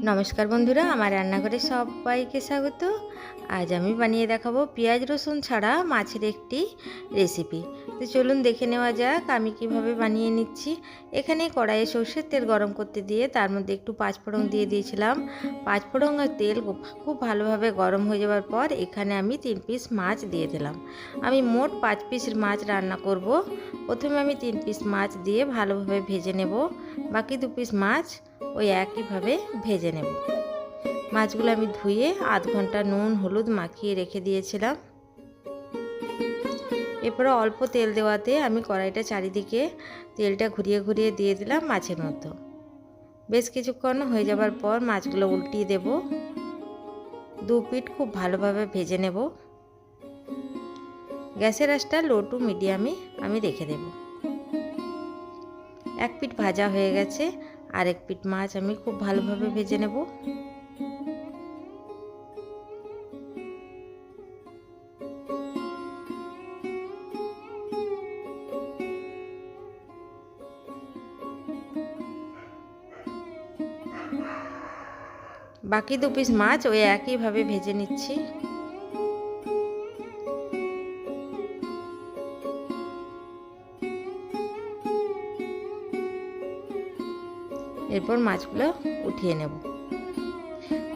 নমস্কার বন্ধুরা, আমার রান্নাঘরে সবাইকে স্বাগত। আজ আমি বানিয়ে দেখাবো পেঁয়াজ রসুন ছাড়া মাছের একটি রেসিপি। তো চলুন দেখে নেওয়া যাক আমি কীভাবে বানিয়ে নিচ্ছি। এখানে কড়াইয়ে সর্ষের তেল গরম করতে দিয়ে তার মধ্যে একটু পাঁচফোড়ন দিয়ে দিয়েছিলাম। পাঁচফোড়ন আর তেল খুব ভালোভাবে গরম হয়ে যাওয়ার পর এখানে আমি তিন পিস মাছ দিয়ে দিলাম। আমি মোট পাঁচ পিস মাছ রান্না করব। প্রথমে আমি তিন পিস মাছ দিয়ে ভালোভাবে ভেজে নেব। বাকি দু পিস মাছ ওই একইভাবে ভেজে নেব। মাছগুলো আমি ধুয়ে আধ ঘণ্টা নুন, হলুদ মাখিয়ে রেখে দিয়েছিলাম। এরপরে অল্প তেল দেওয়াতে আমি কড়াইটা চারিদিকে তেলটা ঘুরিয়ে ঘুরিয়ে দিয়ে দিলাম মাছের মতো। বেশ কিছুক্ষণ হয়ে যাবার পর মাছগুলো উল্টিয়ে দেব। দু পিঠ খুব ভালোভাবে ভেজে নেব। গ্যাসের আঁচটা লো টু মিডিয়ামে আমি রেখে দেব। এক পিঠ ভাজা হয়ে গেছে। আর এক পিঠ মাছ আমি খুব ভালোভাবে ভেজে নেব। বাকি দু পিস মাছ ওই একইভাবে ভেজে নিচ্ছি। এরপর মাছগুলো উঠিয়ে নেব।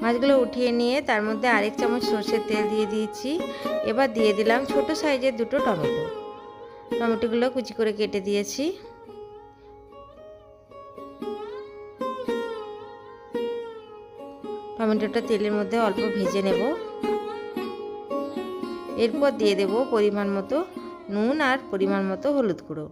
মাছগুলো উঠিয়ে নিয়ে তার মধ্যে আরেক চামচ সর্ষের তেল দিয়ে দিয়েছি। এবার দিয়ে দিলাম ছোট সাইজের দুটো টমেটো। টমেটোগুলো কুচি করে কেটে দিয়েছি। টমেটোটা তেলের মধ্যে অল্প ভেজে নেব। এরপর দিয়ে দেব পরিমাণ মতো নুন আর পরিমাণ মতো হলুদ গুঁড়ো।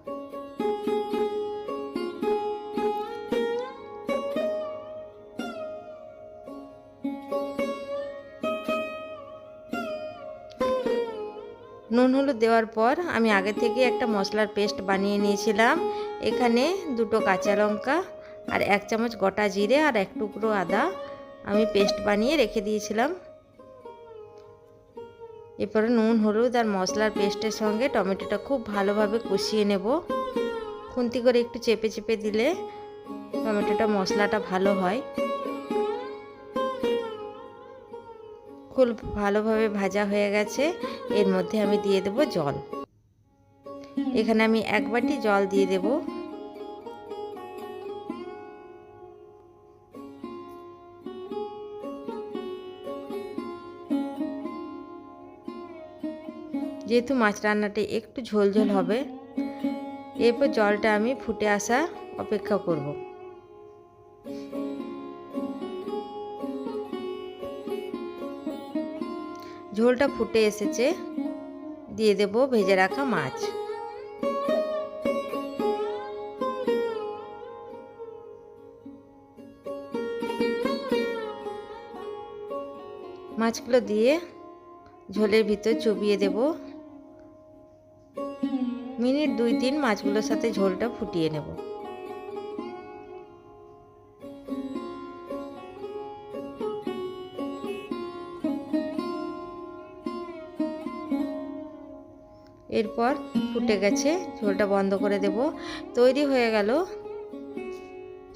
নুন হলুদ দেওয়ার পর আমি আগে থেকে একটা মশলার পেস্ট বানিয়ে নিয়েছিলাম। এখানে দুটো কাঁচা লঙ্কা আর এক চামচ গোটা জিরে আর এক টুকরো আদা আমি পেস্ট বানিয়ে রেখে দিয়েছিলাম। এরপরে নুন, হলুদ আর মশলার পেস্টের সঙ্গে টমেটোটা খুব ভালোভাবে কষিয়ে নেব। খুন্তি করে একটু চেপে চেপে দিলে টমেটোটা মশলাটা ভালো হয়। খুব ভালোভাবে ভাজা হয়ে গেছে। এর মধ্যে আমি দিয়ে দেব জল। এখানে আমি এক বাটি জল দিয়ে দেব। যেহেতু মাছ রান্নাটা একটু ঝোল ঝোল হবে, এরপর জলটা আমি ফুটে আসা অপেক্ষা করব। ঝোলটা ফুটে এসেছে। দিয়ে দেব ভেজে রাখা মাছ। মাছগুলো দিয়ে ঝোলের ভিতর চুবিয়ে দেব। মিনিট দুই তিন মাছগুলোর সাথে ঝোলটা ফুটিয়ে নেব। এরপর ফুটে গেছে, ঝোলটা বন্ধ করে দেব। তৈরি হয়ে গেল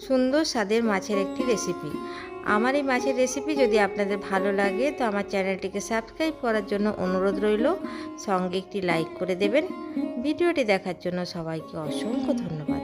সুন্দর স্বাদের মাছের একটি রেসিপি। আমার এই মাছের রেসিপি যদি আপনাদের ভালো লাগে, তো আমার চ্যানেলটিকে সাবস্ক্রাইব করার জন্য অনুরোধ রইল। সঙ্গে একটি লাইক করে দেবেন। ভিডিওটি দেখার জন্য সবাইকে অসংখ্য ধন্যবাদ।